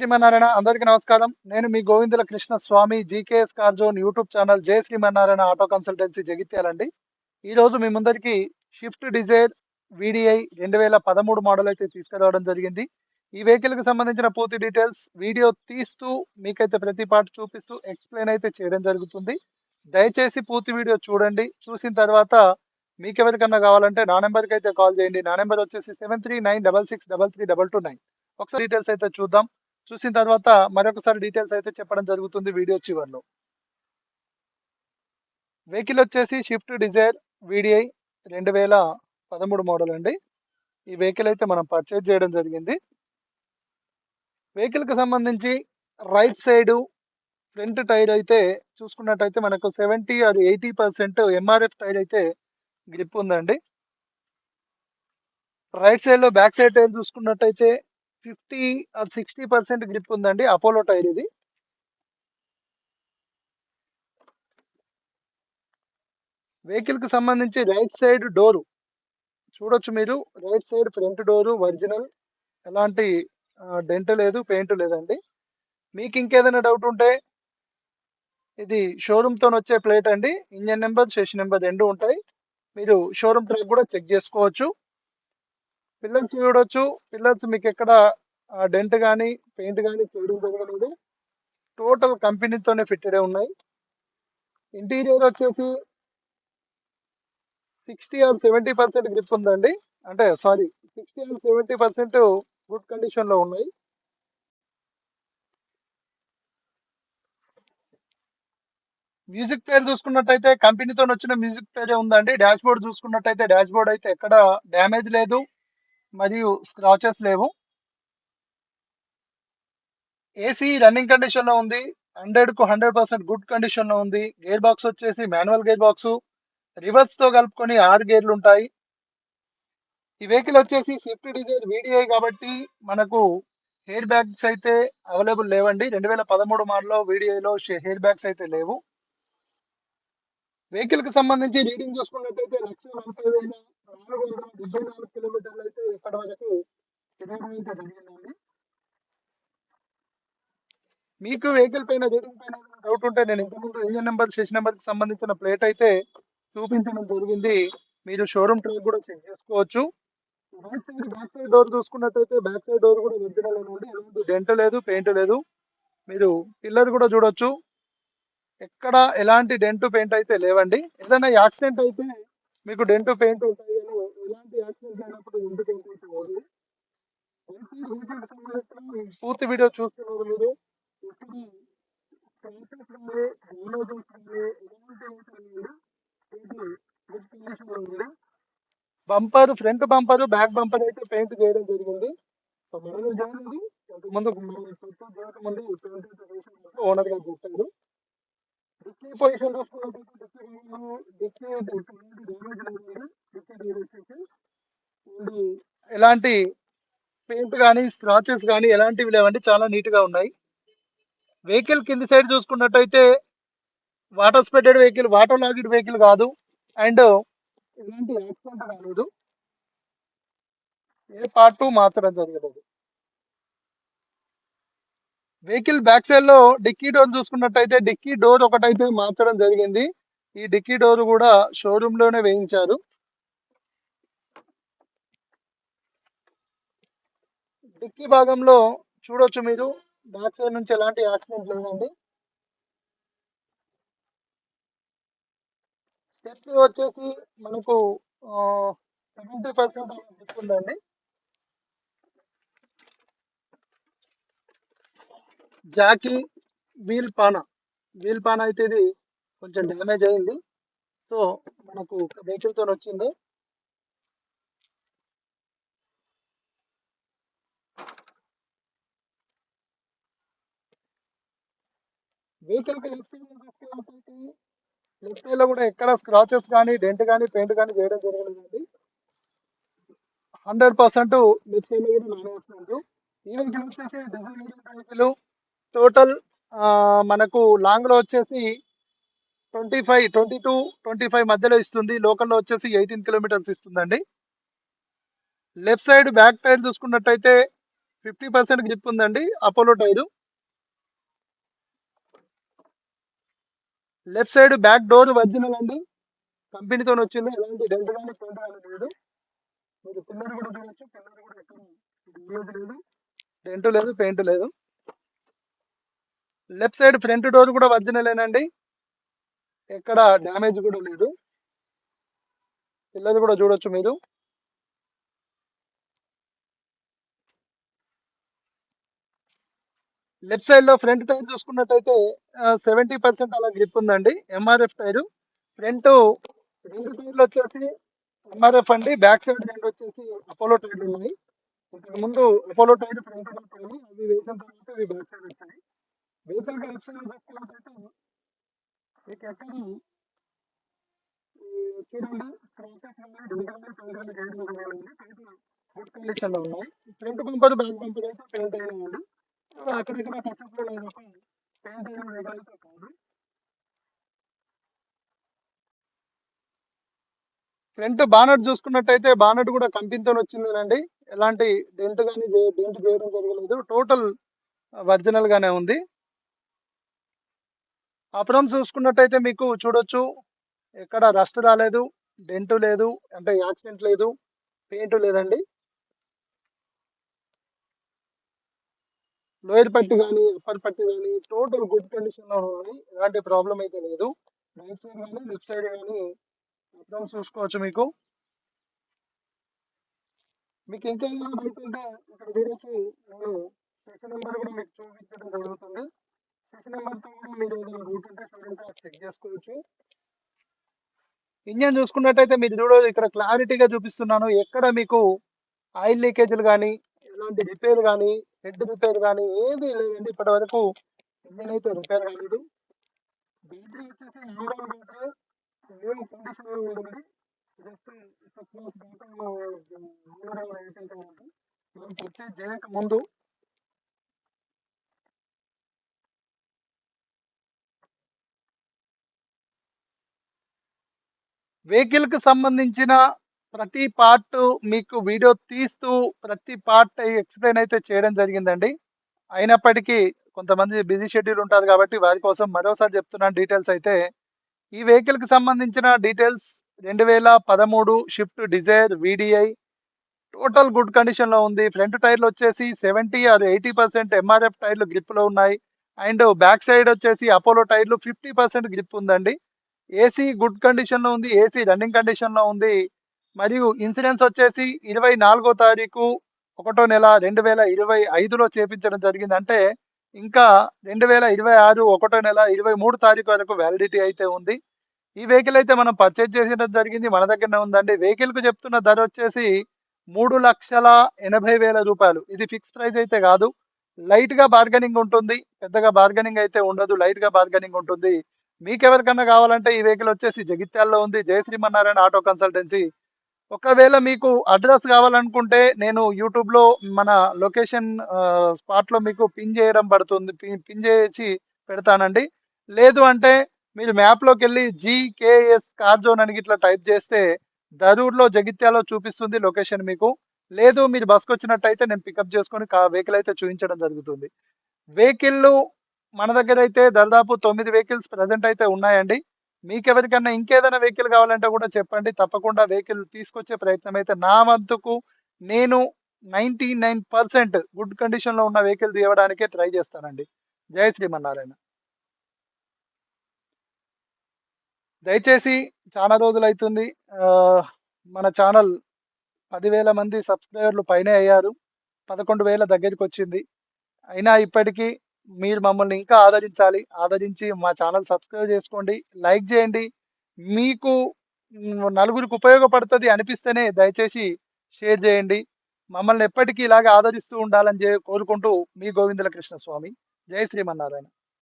శ్రీమన్నారాయణ అందరికీ నమస్కారం. నేను మీ Govindula Krishna Swamy GKS car zone YouTube channel Jaya Srimannarayana auto consultancy జగిత్యాలండి. ఈ రోజు మీ ముందరికి షిఫ్ట్ డిజైర్ వీడిఐ రెండు వేల పదమూడు మోడల్ అయితే తీసుకురావడం జరిగింది. ఈ వెహికల్కి సంబంధించిన పూర్తి డీటెయిల్స్ వీడియో తీస్తూ మీకైతే ప్రతి పాట చూపిస్తూ ఎక్స్ప్లెయిన్ అయితే చేయడం జరుగుతుంది. దయచేసి పూర్తి వీడియో చూడండి. చూసిన తర్వాత మీకు ఎవరికన్నా కావాలంటే నా నెంబర్కి అయితే కాల్ చేయండి. నా నెంబర్ వచ్చేసి seven three nine double six double three double two nine ఒకసారి డీటెయిల్స్ అయితే చూద్దాం. చూసిన తర్వాత మరొకసారి డీటెయిల్స్ అయితే చెప్పడం జరుగుతుంది వీడియో చివరిలో. వెహికల్ వచ్చేసి షిఫ్ట్ డిజైర్ వీడిఐ రెండు వేల పదమూడు మోడల్ అండి. ఈ వెహికల్ అయితే మనం పర్చేజ్ చేయడం జరిగింది. వెహికల్కి సంబంధించి రైట్ సైడు ఫ్రంట్ టైర్ అయితే చూసుకున్నట్టయితే మనకు సెవెంటీ అది ఎయిటీ పర్సెంట్ ఎంఆర్ఎఫ్ టైర్ అయితే గ్రిప్ ఉందండి. రైట్ సైడ్లో బ్యాక్ సైడ్ టైర్ చూసుకున్నట్టయితే ఫిఫ్టీ అది సిక్స్టీ పర్సెంట్ గ్రిప్ ఉందండి అపోలో టైర్ ఇది. వెహికల్కి సంబంధించి రైట్ సైడ్ డోరు. చూడొచ్చు మీరు right side front door original. ఎలాంటి డెంట్ లేదు పెయింట్ లేదండి. మీకు ఇంకేదైనా డౌట్ ఉంటే ఇది షోరూమ్తో వచ్చే ప్లేట్ అండి. ఇంజన్ నెంబర్ సెషన్ నెంబర్ రెండు ఉంటాయి. మీరు షోరూమ్ ట్రాక్ కూడా చెక్ చేసుకోవచ్చు. పిల్లర్స్ చూడొచ్చు. పిల్లర్స్ మీకు ఎక్కడ డెంట్ కానీ పెయింట్ కానీ చేయడం జరగలేదు. టోటల్ కంపెనీతోనే ఫిట్టెడ్ ఉన్నాయి. ఇంటీరియర్ వచ్చేసి sixty or seventy percent grip ఉందండి. అంటే sorry sixty or seventy percent good కండిషన్లో ఉన్నాయి. మ్యూజిక్ ప్లేయర్ చూసుకున్నట్టయితే కంపెనీతో వచ్చిన మ్యూజిక్ ప్లేయర్ ఉందండి. డాష్ బోర్డ్ చూసుకున్నట్టయితే డాష్ బోర్డ్ అయితే ఎక్కడ డ్యామేజ్ లేదు. మరియు స్క్రాచెస్ లేవు. ఏసీ రన్నింగ్ కండిషన్లో ఉంది. హండ్రెడ్కు హండ్రెడ్ పర్సెంట్ గుడ్ కండిషన్లో ఉంది. గేర్ బాక్స్ వచ్చేసి మాన్యువల్ గేర్ బాక్స్ రివర్స్తో కలుపుకొని ఆరు గేర్లు ఉంటాయి. ఈ వెహికల్ వచ్చేసి స్విఫ్ట్ డిజైర్ వీడిఐ కాబట్టి మనకు హెయిర్ బ్యాగ్స్ అయితే అవైలబుల్ లేవండి. రెండు వేల పదమూడు మోడల్లో వీడిఐలో హెయిర్ బ్యాగ్స్ అయితే లేవు. వెహికల్కి సంబంధించి రీడింగ్ చూసుకున్నట్టయితే లక్ష నలభై వేల డెబ్బై నాలుగు కిలోమీటర్లు అయితే ఇప్పటి వరకు తిరగడం అయితే జరిగిందండి? మీకు వెహికల్ పైన రీడింగ్ పైన డౌట్ ఉంటే నేను ఇంతకుముందు ఇంజన్ నెంబర్ సెషన్ నెంబర్కి సంబంధించిన ప్లేట్ అయితే చూపించడం జరిగింది. మీరు షోరూమ్ ట్రాక్ కూడా చెక్ చేసుకోవచ్చు. Right side back side door చూసుకున్నట్టయితే బ్యాక్ సైడ్ డోర్ కూడా ఒరిజినల్ అండి ఎలాంటి డెంట్ లేదు పెయింట్ లేదు. మీరు పిల్లర్ కూడా చూడొచ్చు. ఎక్కడ ఎలాంటి డెంట్ పెయింట్ అయితే లేవండి. ఏదైనా యాక్సిడెంట్ అయితే మీకు డెంట్ పెయింట్ ఉంటాయి. ఎలాంటి యాక్సిడెంట్ అయినప్పుడు డెంట్ పెయింట్ అయితే లేదు సంబంధించిన పూర్తి వీడియో చూస్తున్నారు మీరు. ఇప్పుడు స్క్రాచెస్ కానీ డ్యామేజెస్ కానీ ఎలాంటి గుడ్ కండిషన్ ఉంది bumper front bumper back bumper అయితే పెయింట్ చేయడం జరిగింది. సో మనం చేయలేదు ముందు ముందు ఓనర్ గారు చెప్పారు. డిక్కీ పొజిషన్ చూసుకున్నట్టయితే డిక్కీ డిక్కీ డ్యామేజ్ లేదండి వచ్చేసి ఎలాంటి పెయింట్ కానీ స్క్రాచెస్ కానీ ఎలాంటివి లేవండి. చాలా నీట్గా ఉన్నాయి. వెహికల్ కింది సైడ్ చూసుకున్నట్టయితే వాటర్ స్పెడెడ్ వెహికల్ వాటర్ లాగిడ్ వెహికల్ కాదు. అండ్ ఎలాంటి యాక్సిడెంట్ కాలేదు. ఏ పార్ట్ మార్చడం జరగలేదు. వెహికల్ బ్యాక్ సైడ్లో డిక్కీ డోర్ చూసుకున్నట్టయితే డిక్కీ డోర్ ఒకటైతే మార్చడం జరిగింది. ఈ డిక్కీ డోర్ కూడా షోరూమ్లోనే వేయించారు. డిక్కీ భాగంలో చూడొచ్చు మీరు. బ్యాక్ సైడ్ నుంచి ఎలాంటి యాక్సిడెంట్ లేదండి. స్టెప్ వచ్చేసి మనకు సెవెంటీ పర్సెంట్ ఉందండి. జాకీ వీల్ పానా వీల్ పానా అయితే ఇది కొంచెం డ్యామేజ్ అయింది. సో మనకు వెహికల్తో వచ్చింది వెహికల్కి లెఫ్ట్ సైడ్ చూసుకున్నట్లయితే లెఫ్ట్ సైడ్లో కూడా ఎక్కడ స్క్రాచెస్ కానీ డెంట్ కానీ పెయింట్ కానీ చేయడం జరగలేదండి. హండ్రెడ్ పర్సెంట్ లెఫ్ట్ సైడ్లో కూడా నాన్ యాక్సిడెంట్ ఈ వెహికల్ వచ్చేసి డీజిల్ వెహికల్ టోటల్ మనకు లాంగ్లో వచ్చేసి twenty five twenty two twenty five మధ్యలో ఇస్తుంది. లోకల్లో వచ్చేసి ఎయిటీన్ కిలోమీటర్స్ ఇస్తుందండి. లెఫ్ట్ సైడ్ బ్యాక్ టైర్ చూసుకున్నట్టయితే ఫిఫ్టీ పర్సెంట్ గ్రిప్ ఉందండి. Apollo tyre left side back door original అండి. కంపెనీతో వచ్చింది ఎలాంటి డెంట్ కానీ పెయింట్ కానీ లేదు. మీరు పిల్లర్ కూడా చూడొచ్చు. పిల్లర్ కూడా ఎక్కడ డ్యామేజ్ లేదు. డెంట్ లేదు పెయింట్ లేదు. లెఫ్ట్ సైడ్ ఫ్రంట్ డోర్ కూడా ఒరిజినలేనండి ఎక్కడ డ్యామేజ్ కూడా లేదు. పిల్లలు కూడా చూడొచ్చు మీరు. లెఫ్ట్ సైడ్లో ఫ్రంట్ టైర్ చూసుకున్నట్టయితే సెవెంటీ పర్సెంట్ అలా గ్రిప్ ఉందండి. MRF tyre. ఫ్రంట్ రెండు టైర్లు వచ్చేసి ఎంఆర్ఎఫ్ అండి. బ్యాక్ సైడ్ రెండు వచ్చేసి అపోలో టైర్లు ఉన్నాయి. ఇంతకు ముందు అపోలో టైర్ ఫ్రంట్ ఉన్నాయి అవి వేసిన తర్వాత ఇవి బ్యాక్ సైడ్ వచ్చాయి. వెహికల్ లెఫ్ట్ సైడ్ చూసుకున్నట్టయితే మీకు ఎక్కడ చూడండి స్క్రాచెస్ ఉన్నాయి. రెండు వందల పెయింట్ గైడ్ జరిగింది టైర్లు గుడ్ కండిషన్లో ఉన్నాయి. ఫ్రంట్ బంపర్ బ్యాక్ బంపర్ అయితే పెయింట్ అయినాయండి. అక్కడక్కడ టచ్అప్ లేదు పెయింటింగ్ అయిన కాదు. ఫ్రంట్ బానట్ చూసుకున్నట్టయితే బానట్ కూడా కంపెనీతో వచ్చిందేనండి ఎలాంటి డెంట్ కానీ డెంట్ చేయడం జరగలేదు. టోటల్ ఒరిజినల్ గానే ఉంది. అప్పుడు చూసుకున్నట్టయితే మీకు చూడొచ్చు. ఎక్కడ రస్ట్ రాలేదు డెంట్ లేదు అంటే యాక్సిడెంట్ లేదు పెయింట్ లేదండి. లోయర్ పట్టి కానీ అప్పర్ పట్టి కానీ టోటల్ గుడ్ కండిషన్లో ఉన్నాయి. ఎలాంటి ప్రాబ్లం అయితే లేదు. రైట్ సైడ్ కానీ లెఫ్ట్ సైడ్ కానీ అర్థం చూసుకోవచ్చు మీకు. మీకు ఇంకేదైనా డౌట్ ఉంటే ఇక్కడ చూడొచ్చు. నేను సెషన్ నెంబర్ కూడా మీకు చూపించడం జరుగుతుంది. సెషన్ నెంబర్తో కూడా మీరు ఏదైనా రూట్ ఉంటే చూడండి చెక్ చేసుకోవచ్చు. ఇంజన్ చూసుకున్నట్టయితే మీరు చూడవచ్చు ఇక్కడ క్లారిటీగా చూపిస్తున్నాను. ఎక్కడ మీకు ఆయిల్ లీకేజ్లు కానీ ఎలాంటి రిపేర్ కానీ హెడ్ రిపేర్ కానీ ఏది లేదండి ఇప్పటి వరకు. ఇంజన్ రిపేర్ కాలేదు. బ్యాటరీ వచ్చేసి ఆండ్రాయిడ్ బ్యాటరీ న్యూ కండిషన్లో జస్ట్ సిక్స్ మంత్స్ దాకా మనం పర్చేజ్ చేయక ముందు వెహికల్కి సంబంధించిన ప్రతి పార్ట్ మీకు వీడియో తీస్తూ ప్రతి పార్ట్ ఎక్స్ప్లెయిన్ అయితే చేయడం జరిగిందండి. అయినప్పటికీ కొంతమంది బిజీ షెడ్యూల్ ఉంటారు కాబట్టి వారి కోసం మరోసారి చెప్తున్నాను డీటెయిల్స్ అయితే. ఈ వెహికల్కి సంబంధించిన డీటెయిల్స్ రెండు వేల పదమూడు Swift Dzire VDI total good కండిషన్లో ఉంది. ఫ్రంట్ టైర్లు వచ్చేసి సెవెంటీ అది ఎయిటీ పర్సెంట్ ఎంఆర్ఎఫ్ టైర్లు గ్రిప్లో ఉన్నాయి. అండ్ బ్యాక్ సైడ్ వచ్చేసి అపోలో టైర్లు ఫిఫ్టీ పర్సెంట్ గ్రిప్ ఉందండి. ఏసీ గుడ్ కండిషన్లో ఉంది. ఏసీ రన్నింగ్ కండిషన్లో ఉంది. మరియు ఇన్సూరెన్స్ వచ్చేసి ఇరవై నాలుగో తారీఖు ఒకటో నెల రెండు వేల ఇరవై ఐదులో చేపించడం జరిగింది. అంటే ఇంకా రెండు వేల ఇరవై ఆరు ఒకటో నెల ఇరవై మూడు తారీఖు వరకు వ్యాలిడిటీ అయితే ఉంది. ఈ వెహికల్ అయితే మనం పర్చేజ్ చేసేయడం జరిగింది. మన దగ్గరనే ఉందండి. వెహికల్కు చెప్తున్న ధర వచ్చేసి మూడు లక్షల ఎనభై వేల రూపాయలు. ఇది ఫిక్స్ ప్రైస్ అయితే కాదు. లైట్గా బార్గెనింగ్ ఉంటుంది. పెద్దగా బార్గెనింగ్ అయితే ఉండదు. లైట్గా బార్గెనింగ్ ఉంటుంది. మీకెవరికన్నా కావాలంటే ఈ వెహికల్ వచ్చేసి జగిత్యాల్లో ఉంది. జయశ్రీమన్నారాయణ ఆటో కన్సల్టెన్సీ ఒకవేళ మీకు అడ్రస్ కావాలనుకుంటే నేను యూట్యూబ్లో మన లొకేషన్ స్పాట్లో మీకు పిన్ చేయడం పడుతుంది. పిన్ చేసి పెడతానండి. లేదు అంటే మీరు మ్యాప్లోకి వెళ్ళి జీకేఎస్ కార్ జోన్ అని ఇట్లా టైప్ చేస్తే దరూర్లో జగిత్యాలో చూపిస్తుంది లొకేషన్ మీకు. లేదు మీరు బస్కి వచ్చినట్టయితే నేను పికప్ చేసుకొని వెహికల్ అయితే చూపించడం జరుగుతుంది. వెహికల్ మన దగ్గర అయితే దాదాపు తొమ్మిది వెహికల్స్ ప్రజెంట్ అయితే ఉన్నాయండి. మీకు ఎవరికైనా ఇంకేదైనా వెహికల్ కావాలంటే కూడా చెప్పండి. తప్పకుండా వెహికల్ తీసుకొచ్చే ప్రయత్నం అయితే నా వంతుకు నేను నైంటీ నైన్ పర్సెంట్ గుడ్ కండిషన్లో ఉన్న వెహికల్ తీయడానికే ట్రై చేస్తానండి. జయ శ్రీమన్నారాయణ. దయచేసి చాలా రోజులు అవుతుంది మన ఛానల్ పదివేల మంది సబ్స్క్రైబర్లు పైనే అయ్యారు. పదకొండు వేల దగ్గరికి వచ్చింది అయినా ఇప్పటికీ మీరు మమ్మల్ని ఇంకా ఆదరించాలి. ఆదరించి మా ఛానల్ సబ్స్క్రైబ్ చేసుకోండి. లైక్ చేయండి. మీకు నలుగురికి ఉపయోగపడుతుంది అనిపిస్తేనే దయచేసి షేర్ చేయండి. మమ్మల్ని ఎప్పటికీ ఇలాగే ఆదరిస్తూ ఉండాలని కోరుకుంటూ మీ గోవిందల కృష్ణ స్వామి జై శ్రీమన్నారాయణ.